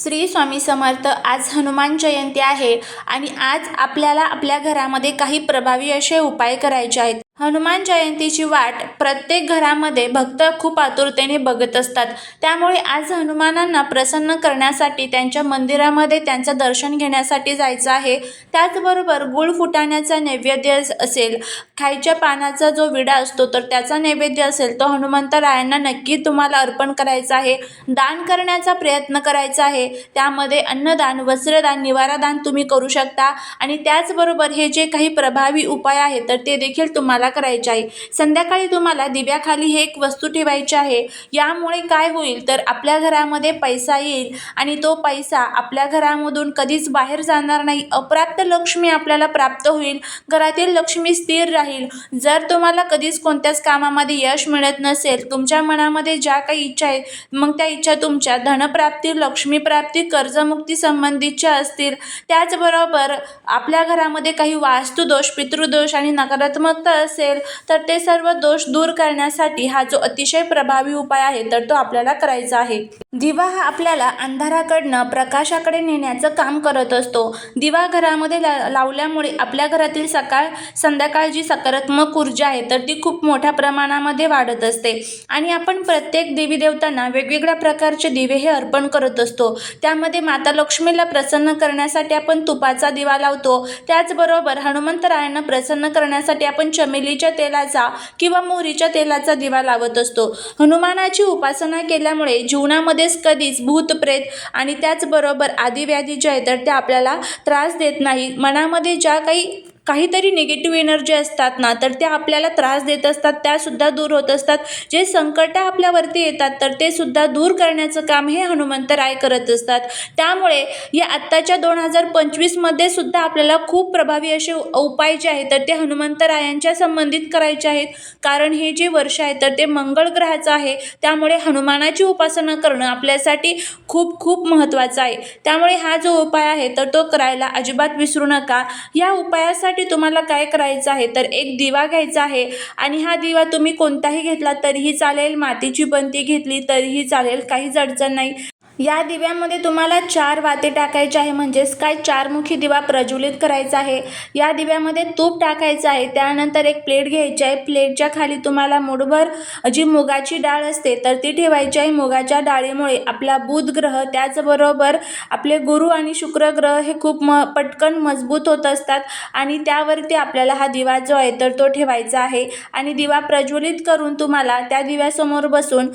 श्री स्वामी समर्थ आज हनुमान जयंती आहे आणि आज आपल्याला आपल्या घरामध्ये काही प्रभावी असे उपाय करायचे आहेत. हनुमान जयंतीची वाट प्रत्येक घरामध्ये भक्त खूप आतुरतेने बघत असतात. त्यामुळे आज हनुमानांना प्रसन्न करण्यासाठी त्यांच्या मंदिरामध्ये त्यांचं दर्शन घेण्यासाठी जायचं आहे. त्याचबरोबर गुळ फुटाण्याचा नैवेद्य असेल खायच्या पानाचा जो विडा असतो तर त्याचा नैवेद्य असेल तो हनुमंतरायांना नक्की तुम्हाला अर्पण करायचा आहे. दान करण्याचा प्रयत्न करायचा आहे. त्यामध्ये अन्नदान वस्त्रदान निवारादान तुम्ही करू शकता. आणि त्याचबरोबर हे जे काही प्रभावी उपाय आहेत तर ते देखील तुम्हाला करायची आहे. संध्याकाळी तुम्हाला दिव्याखाली हे एक वस्तू ठेवायची आहे. यामुळे काय होईल तर आपल्या घरामध्ये पैसा येईल आणि तो पैसा आपल्या घरामधून कधीच बाहेर जाणार नाही. अप्राप्त लक्ष्मी आपल्याला प्राप्त होईल. घरातील लक्ष्मी स्थिर राहील. जर तुम्हाला कधीच कोणत्याच कामामध्ये यश मिळत नसेल तुमच्या मनामध्ये ज्या काही इच्छा आहेत मग त्या इच्छा तुमच्या धनप्राप्ती लक्ष्मीप्राप्ती कर्जमुक्ती संबंधीच्या असतील. त्याचबरोबर आपल्या घरामध्ये काही वास्तुदोष पितृदोष आणि नकारात्मकता असेल तर ते सर्व दोष दूर करण्यासाठी हा जो अतिशय प्रभावी उपाय आहे तर तो आपल्याला करायचा आहे. दिवा हा आपल्याला अंधाराकडनं प्रकाशाकडे नेण्याचं काम करत असतो. दिवा घरामध्ये ला लावल्यामुळे आपल्या घरातील सकाळ संध्याकाळ जी सकारात्मक ऊर्जा आहे तर ती खूप मोठ्या प्रमाणामध्ये वाढत असते. आणि आपण प्रत्येक देवी देवतांना वेगवेगळ्या प्रकारचे दिवे हे अर्पण करत असतो. त्यामध्ये माता लक्ष्मीला प्रसन्न करण्यासाठी आपण तुपाचा दिवा लावतो. त्याचबरोबर हनुमंतरायांना प्रसन्न करण्यासाठी आपण चमे वेलीच्या तेलाचा किंवा मोहरीच्या तेलाचा दिवा लावत असतो. हनुमानाची उपासना केल्यामुळे जीवनामध्येच कधीच भूत प्रेत आणि त्याचबरोबर आदिव्याधी जे आहे तर ते आपल्याला त्रास देत नाही मनामध्ये ज्या काही काहीतरी निगेटिव्ह एनर्जी असतात ना तर त्या आपल्याला त्रास देत असतात त्यासुद्धा दूर होत असतात. जे संकट आपल्यावरती येतात तर ते सुद्धा दूर करण्याचं काम हे हनुमंतराय करत असतात. त्यामुळे या आत्ताच्या दोन हजार पंचवीसमध्ये सुद्धा आपल्याला खूप प्रभावी असे उपाय जे आहेत तर ते हनुमंतरायांच्या संबंधित करायचे आहेत. कारण हे जे वर्ष आहे तर ते मंगळ ग्रहाचं आहे. त्यामुळे हनुमानाची उपासना करणं आपल्यासाठी खूप खूप महत्त्वाचं आहे. त्यामुळे हा जो उपाय आहे तर तो करायला अजिबात विसरू नका. या उपायासाठी तुम्हाला काय करायचं आहे? तर एक दिवा घ्यायचा आहे आणि हा दिवा तुम्ही कोणताही घेतला तरीही चालेल. मातीची बंती घेतली तरीही चालेल. काहीच अडचण नाही. या दिव्यामध्ये तुम्हाला चार वाते टाकायचे आहे. म्हणजेच काय? चारमुखी दिवा प्रज्वलित करायचा आहे. या दिव्यामध्ये तूप टाकायचं आहे. त्यानंतर एक प्लेट घ्यायची आहे. प्लेटच्या खाली तुम्हाला मुठभर जी मुगाची डाळ असते तर ती ठेवायची आहे. मुगाच्या डाळीमुळे आपला बुध ग्रह त्याचबरोबर आपले गुरु आणि शुक्र ग्रह हे खूप म पटकन मजबूत होत असतात आणि त्यावरती आपल्याला हा दिवा जो आहे तर तो ठेवायचा आहे. आणि दिवा प्रज्वलित करून तुम्हाला त्या दिव्यासमोर बसून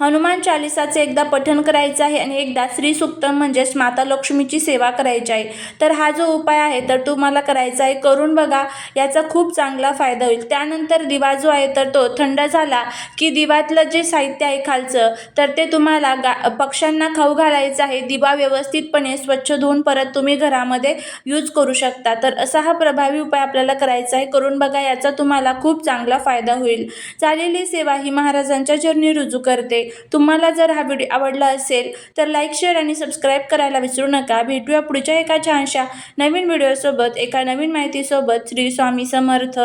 हनुमान चालिसाचे एकदा पठण करायचं आहे आणि एकदा श्रीसुक्तम म्हणजेच माता लक्ष्मीची सेवा करायची आहे. तर हा जो उपाय आहे तर तुम्हाला करायचा आहे. करून बघा याचा खूप चांगला फायदा होईल. त्यानंतर दिवा जो आहे तर तो थंड झाला की दिवातलं जे साहित्य आहे खालचं तर ते तुम्हाला गा पक्ष्यांना खाऊ घालायचं आहे. दिवा व्यवस्थितपणे स्वच्छ धुवून परत तुम्ही घरामध्ये यूज करू शकता. तर असा हा प्रभावी उपाय आपल्याला करायचा आहे. करून बघा याचा तुम्हाला खूप चांगला फायदा होईल. चालेली सेवा ही महाराजांच्या चरणी रुजू करते. तुम्हाला जर हा व्हिडिओ आवडला असेल तर लाईक शेअर आणि सबस्क्राईब करायला विसरू नका. भेटूया पुढच्या एका छानशा नवीन व्हिडिओसोबत एका नवीन माहितीसोबत. श्री स्वामी समर्थ.